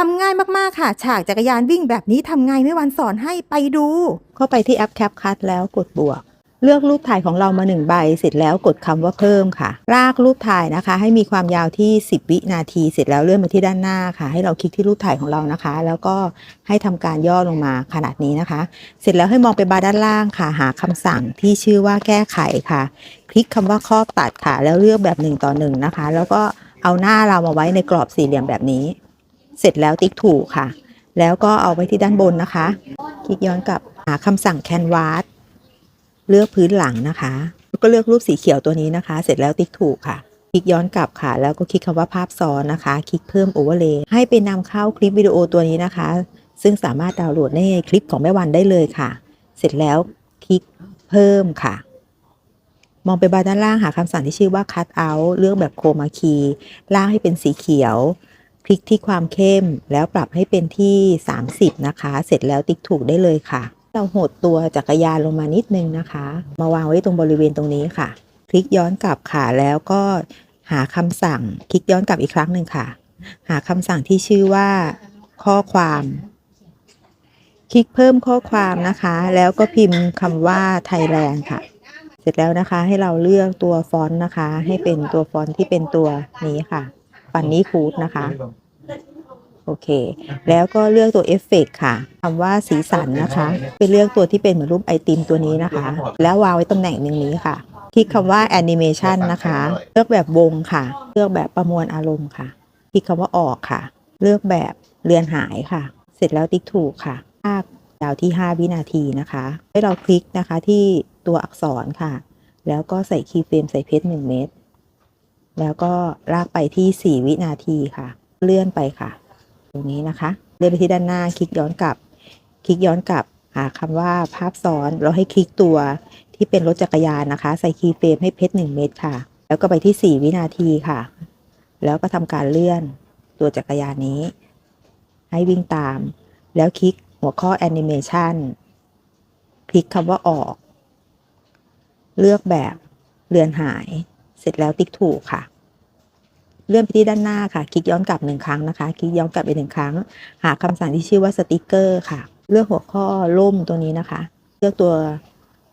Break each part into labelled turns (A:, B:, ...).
A: ทำง่ายมากๆค่ะ ฉากจักรยานวิ่งแบบนี้ทำไงไม่วันสอนให้ไปดู
B: เข้าไปที่แอป CapCut แล้วกดบวก เลือกรูปถ่ายของเรามาหนึ่งใบ เสร็จแล้วกดคำว่าเพิ่มค่ะ ลากรูปถ่ายนะคะ ให้มีความยาวที่ 10 วินาที เสร็จแล้วเลื่อนไปที่ด้านหน้าค่ะ ให้เราคลิกที่รูปถ่ายของเรานะคะ แล้วก็ให้ทำการย่อลงมาขนาดนี้นะคะ เสร็จแล้วให้มองไปบาร์ด้านล่างค่ะ หาคำสั่งที่ชื่อว่าแก้ไขค่ะ คลิกคำว่าครอบตัดค่ะ แล้วเลือกแบบหนึ่งต่อหนึ่งนะคะ แล้วก็เอาหน้าเรามาไว้ในกรอบสี่เหลี่ยมแบบนี้ เสร็จแล้วติ๊กถูกค่ะ แล้วก็เอาไว้ที่ด้านบนนะคะ คลิกย้อนกลับหาคำสั่ง Canvas เลือกพื้นหลังนะคะแล้วก็เลือกรูปสีเขียวตัวนี้นะคะ เสร็จแล้วติ๊กถูกค่ะ คลิกย้อนกลับค่ะ แล้วก็คลิกคำว่าภาพซ้อนนะคะ คลิกเพิ่ม Overlay ให้ไปนำเข้าคลิปวิดีโอตัวนี้นะคะ ซึ่งสามารถดาวน์โหลดในคลิปของแม่วันได้เลยค่ะ เสร็จแล้วคลิกเพิ่มค่ะ มองไปบาร์ด้านล่างหาคำสั่งที่ชื่อว่า cut out เลือกแบบโคมาคีล่างให้เป็นสีเขียว คลิกที่ความเข้มแล้วปรับให้เป็นที่ 30 นะคะ เสร็จแล้วติ๊กถูกได้เลยค่ะ เราหดตัวจักรยานลงมานิดนึงนะคะ มาวางไว้ตรงบริเวณตรงนี้ค่ะ คลิกย้อนกลับค่ะแล้วก็หาคำสั่ง คลิกย้อนกลับอีกครั้งหนึ่งค่ะ หาคำสั่งที่ชื่อว่า ข้อความคลิกเพิ่มข้อความนะคะ แล้วก็พิมพ์คำว่า Thailand ค่ะ เสร็จแล้วนะคะให้เราเลือกตัวฟอนต์นะคะ ให้เป็นตัวฟอนต์ที่เป็นตัวนี้ค่ะ ฟันนี้คูดนะคะ โอเค แล้วก็เลือกตัวเอฟเฟกค่ะคำว่าสีสันนะคะไปเลือกตัวที่เป็นเหมือนรูปไอติมตัวนี้นะคะ แล้ววางไว้ตำแหน่งหนึ่งนี้ค่ะคลิกคำว่าแอนิเมชันนะคะ เลือกแบบวงค่ะ เลือกแบบประมวลอารมณ์ค่ะคลิกคำว่าออกค่ะ เลือกแบบเรือนหายค่ะ เสร็จแล้วติ๊กถูกค่ะลากยาวที่ 5 วินาทีนะคะ ให้เราคลิกนะคะที่ตัวอักษรค่ะ แล้วก็ใส่คีย์เฟรมใส่เพชร1เม็ด แล้วก็ลากไปที่ 4 วินาทีค่ะ เลื่อนไปค่ะ ตรงนี้นะคะ เลื่อนไปที่ด้านหน้า คลิกย้อนกลับ คลิกย้อนกลับหาคำว่าภาพซ้อนเราให้คลิกตัวที่เป็นรถจักรยานนะคะ ใส่คีย์เฟรมให้เพชร1เม็ดค่ะ แล้วก็ไปที่ 4 วินาทีค่ะ แล้วก็ทำการเลื่อนตัวจักรยานนี้ ให้วิ่งตาม แล้วคลิกหัวข้อแอนิเมชันคลิกคำว่าออก เลือกแบบเรือนหาย เสร็จแล้วติ๊กถูกค่ะ เลื่อนไปที่ด้านหน้าค่ะ คลิกย้อนกลับหนึ่งครั้งนะคะ คลิกย้อนกลับไปหนึ่งครั้ง หาคำสั่งที่ชื่อว่าสติกเกอร์ค่ะ เลือกหัวข้อล่มตัวนี้นะคะ เลือกตัว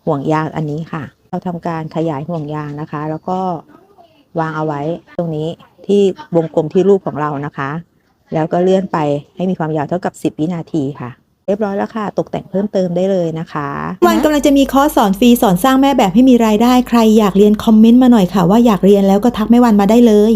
B: ห่วงยางอันนี้ค่ะ เราทำการขยายห่วงยางนะคะ แล้วก็วางเอาไว้ตรงนี้ที่วงกลมที่รูปของเรานะคะ แล้วก็เลื่อนไปให้มีความยาวเท่ากับ 10 วินาทีค่ะ เรียบร้อยแล้วค่ะ ตกแต่งเพิ่มเติมได้เลยนะคะ
C: วันกำลังจะมีคอร์สสอนฟรีสอนสร้างแม่แบบให้มีรายได้ใครอยากเรียนคอมเมนต์มาหน่อยค่ะ ว่าอยากเรียนแล้วก็ทักแม่วันมาได้เลย